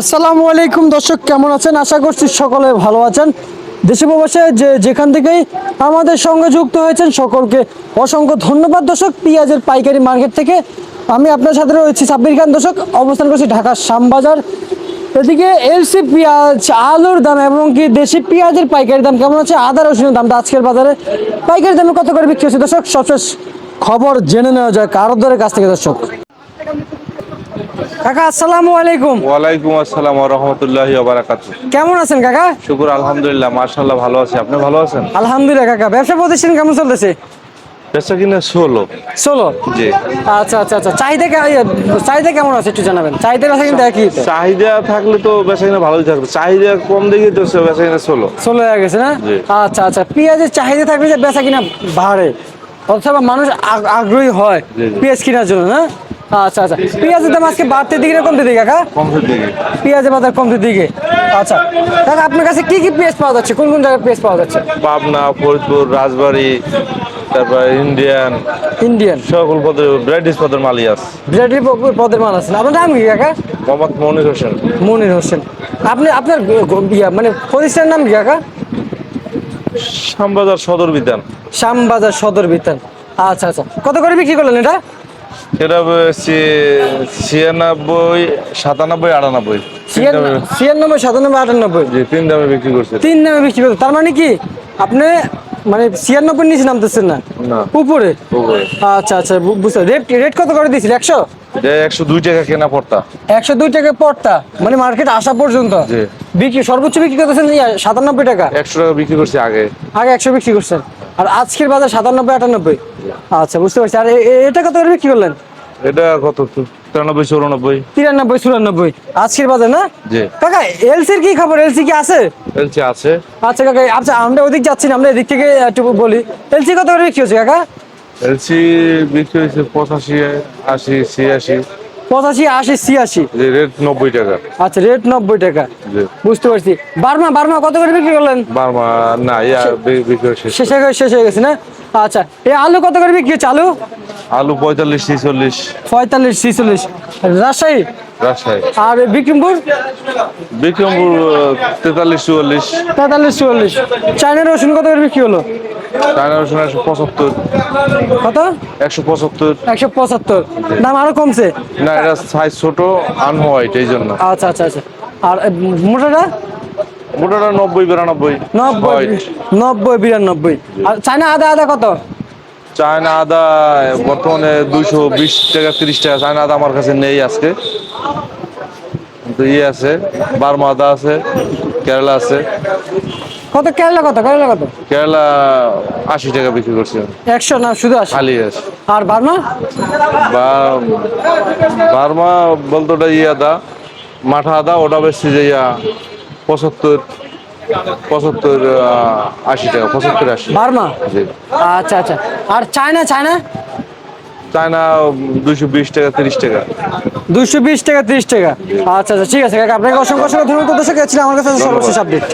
আসসালামু আলাইকুম দর্শক, কেমন আছেন? আশা করছি সকলে ভালো আছেন। দেশে প্রবাসে যে যেখান থেকেই আমাদের সঙ্গে যুক্ত হয়েছেন সকলকে অসংখ্য ধন্যবাদ দর্শক। পেঁয়াজের পাইকারি মার্কেট থেকে আমি আপনার সাথে রয়েছি সাব্বির খান। দর্শক, অবস্থান করছি ঢাকার শ্যামবাজার। এদিকে এলসি পেঁয়াজ, আলুর দাম এবং কি দেশি পেঁয়াজের পাইকারি দাম কেমন আছে? আদা, রসুনের দামটা আজকের বাজারে। পাইকারি দামে কত করে বিক্রি হচ্ছে দর্শক? সবশেষ খবর জেনে নেওয়া যায় কারোর দরের কাছ থেকে দর্শক। কাকা আসসালামু আলাইকুম। ওয়ালাইকুম আসসালাম রহমতুল্লাহি বারাকাত কেমন আছেন কাকা? শুকুর আলহামদুলিল্লাহ মার্শাল্লাহ ভালো আছি। আপনি ভালো আছেন? আলহামদুলিল্লাহ কাকা ব্যবসা প্রতিষ্ঠান কেমন চলতেছে? বেচা কিনা ষোলো। ষোলো? জি। আচ্ছা আচ্ছা আচ্ছা। চাহিদা কে- চাহিদা কেমন আছে একটু জানাবেন। চাহিদা বেচা কিন্তু একই। চাহিদা থাকলে তো বেচা কিনা ভালোই থাকবে। চাহিদা কম দেখে তো বেচা কিনা ষোলো। ষোলো হয়ে গেছে না? আচ্ছা আচ্ছা। পেঁয়াজের চাহিদা থাকলে যে বেচা কিনা বাড়ে। অথবা মানুষ আগ- আগ্রহী হয়। পেঁয়াজ কেনার জন্য না? আচ্ছা আচ্ছা। পেঁয়াজের দাম আজকে বাড়তে দিকে কমতে দিকে কাকা? পেঁয়াজের বাজার কমতে দিকে। আচ্ছা। কাকা আপনার কাছে কি কি পেঁয়াজ পাওয়া যাচ্ছে? কোন কোন জায়গায় পেঁয়াজ পাওয়া যাচ্ছে? পাবনা ফরিদপুর রাজবাড়ি তারপর ইন্ডিয়ান। ইন্ডিয়ান। সকল পদের ব্রাইটিস পদের মালি আছে। বিরাটি পদের মান আছে। আপনার নাম কি কাকা? মোহাম্মদ মনির হোসেন। মনির হোসেন। আপনি আপনার মানে প্রতিষ্ঠানের নাম কি কাকা? শ্যামবাজার সদর বিধান শ্যামবাজার সদর বিতান আচ্ছা আচ্ছা। কত করে বিক্রি করলেন এটা? এটা ছিয়ানব্বই সাতানব্বই আটানব্বই। ছিয়ানব্বই সাতানব্বই আটানব্বই। জি তিন দামে বিক্রি করছে। তিন নামে বিক্রি করতে তার মানে কি? আপনি মানে ছিয়ানব্বই নিচে নামতেছেন না? উপরে। আচ্ছা আচ্ছা বুঝতে রেট রেট কত করে দিয়েছিল? একশো? একশো দুই টাকা কেনা পড়তা। একশো দুই টাকা পড়তা। মানে মার্কেট আসা পর্যন্ত। বিক্রি সর্বোচ্চ বিক্রি করতেছেন সাতানব্বই টাকা। একশো টাকা বিক্রি করছে আগে। আগে একশো বিক্রি করছেন। আর আজকের বাজার সাতানব্বই আটানব্বই? আচ্ছা বুঝতে পারছি। আর এটা কত করে বিক্রি করলেন? এটা কত? তিরানব্বই চৌরানব্বই। তিরানব্বই চুরানব্বই। আজকের বাজার না? জি। কাকা এলসির কি খবর? এলসি কি আছে? এলসি আছে। আচ্ছা কাকা আচ্ছা আমরা ওদিক যাচ্ছি না আমরা এদিক থেকে একটু বলি। এলসি কত করে বিক্রি হচ্ছে কাকা? এলসি বিক্রি হয়েছে পঁচাশি আশি ছিয়াশি। পঁচাশি আশি ছিয়াশি। রেট নব্বই টাকা। আচ্ছা রেট নব্বই টাকা। বুঝতে পারছি। বার্মা বার্মা কত করে বিক্রি করলেন? বার্মা না শেষ হয়ে শেষ হয়ে গেছে না? আচ্ছা এই আলু কত করে বিক্রি হচ্ছে? আলু? আলু পঁয়তাল্লিশ ছিচল্লিশ। পঁয়তাল্লিশ ছিচল্লিশ। রাজশাহী? রাজশাহী। আর বিক্রমপুর? বিক্রমপুর তেতাল্লিশ চুয়াল্লিশ। তেতাল্লিশ চুয়াল্লিশ। চায়না রসুন কত করে বিক্রি হলো? চায়না একশো পঁচাত্তর। কত? একশো পঁচাত্তর। একশো পঁচাত্তর। দাম আরও কমছে? না এটা সাইজ ছোট আনহোয়াইট এই জন্য। আচ্ছা আচ্ছা আচ্ছা। আর মোটাটা? মোটাটা নব্বই বিরানব্বই। নব্বই নব্বই বিরানব্বই। আর চায়না আদা আদা কত? চায়না আদা বর্তমানে দুইশো বিশ টাকা তিরিশ টাকা। চায়না আদা আমার কাছে নেই আজকে। কিন্তু ইয়ে আছে বার্মা আদা আছে কেরালা আছে। কত কেরালা কত? কেরালা কত? কেরালা আশি টাকা বিক্রি করছে একশো না শুধু আসে খালি আর বার্মা? বার্মা বলতো ওটা ইয়ে আদা মাঠা আদা ওটা বেশি যে ইয়া পঁচাত্তর পঁচাত্তর আশি টাকা পঁচাত্তর আশি। বার্মা? আচ্ছা আচ্ছা। আর চায়না চায়না? চায়না দুইশো বিশ টাকা তিরিশ টাকা। দুইশো বিশ টাকা তিরিশ টাকা। আচ্ছা আচ্ছা ঠিক আছে কাকা। আপনাকে অসংখ্য অসংখ্য ধন্যবাদ। দর্শক আমার কাছে সর্বশেষ আপডেট